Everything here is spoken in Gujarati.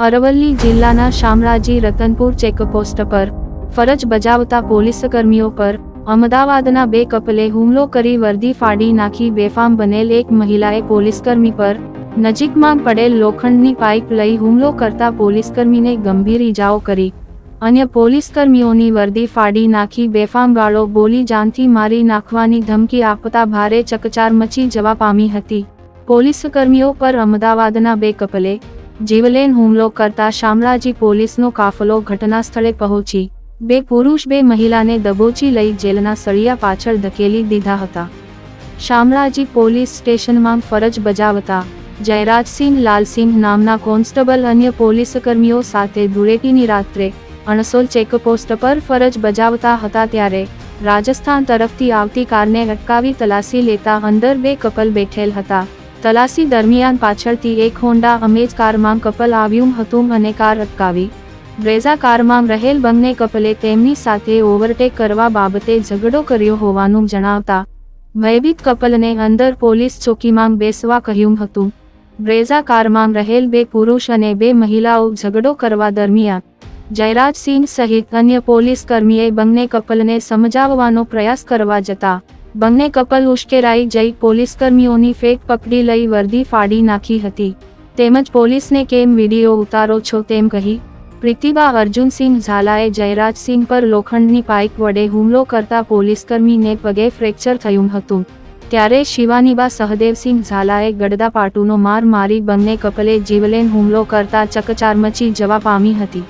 અરવલ્લી જિલ્લાના શામળાજી રતનપુર ચેકપોસ્ટ પર ફરજ બજાવતા પોલીસ કર્મીઓ પર અમદાવાદના બે કપલે હુમલો કરી વર્દી ફાડી નાખી બેફામ બનેલ એક મહિલાએ પોલીસકર્મી પર નજીકમાં પડેલ લોખંડની પાઇપ લઈ હુમલો કરતા પોલીસકર્મીને ગંભીર ઈજાઓ કરી. અન્ય પોલીસકર્મીઓની વર્દી ફાડી નાખી બેફામ ગાળો બોલી જાનથી મારી નાખવાની ધમકી આપતા ભારે ચકચાર મચી જવા પામી હતી. પોલીસકર્મીઓ પર અમદાવાદના બે કપલે જીવલેણ હુમલો કરતા શામળાજી પોલીસનો કાફલો ઘટના સ્થળે પહોંચી. બે પુરુષ, બે મહિલાને દબોચી લઈ જેલના સળિયા પાછળ ધકેલી દીધા હતા. શામળાજી પોલીસ સ્ટેશનમાં ફરજ બજાવતા, જયરાજસિંહ લાલસિંહ નામના કોન્સ્ટેબલ અન્ય પોલીસકર્મીઓ સાથે ધૂળેટીની રાત્રે અણસોલ ચેકપોસ્ટ પર ફરજ બજાવતા હતા ત્યારે રાજસ્થાન તરફથી આવતી કારને અટકાવી તલાસી લેતા અંદર બે કપલ બેઠેલ હતા. તલાસી દરમિયાન પાછળથી એક હોન્ડા અમેજ કારમાં કપલ આવ્યું હતું અને કાર અટકાવી. બ્રેઝા કારમાં રહેલ બંને કપલે તેમની સાથે ઓવરટેક કરવા બાબતે ઝઘડો કર્યો હોવાનું જણાવતા ભયભીત કપલને અંદર પોલીસ ચોકીમાં બેસવા કહ્યું હતું. બ્રેઝા કારમાં રહેલ બે પુરુષ અને બે મહિલાઓ ઝઘડો કરવા દરમિયાન, જયરાજસિંહ સહિત અન્ય પોલીસ કર્મીએ બંને કપલને સમજાવવાનો પ્રયાસ કરવા જતા બંને કપલ ઉશ્કેરાઈ જઈ પોલીસકર્મીઓની ફેક પકડી લઈ વર્દી ફાડી નાખી હતી. તેમજ પોલીસને કેમ વીડિયો ઉતારો છો તેમ કહી, પ્રીતિબા અર્જુનસિંહ ઝાલાએ જયરાજસિંહ પર લોખંડની પાઇપ વડે હુમલો કરતા પોલીસકર્મીને પગે ફ્રેક્ચર થયું હતું. ત્યારે શિવાનીબા સહદેવસિંહ ઝાલાએ ગડદા પાટુનો માર મારી બંને કપલે જીવલેન હુમલો કરતા ચકચાર મચી જવા પામી હતી.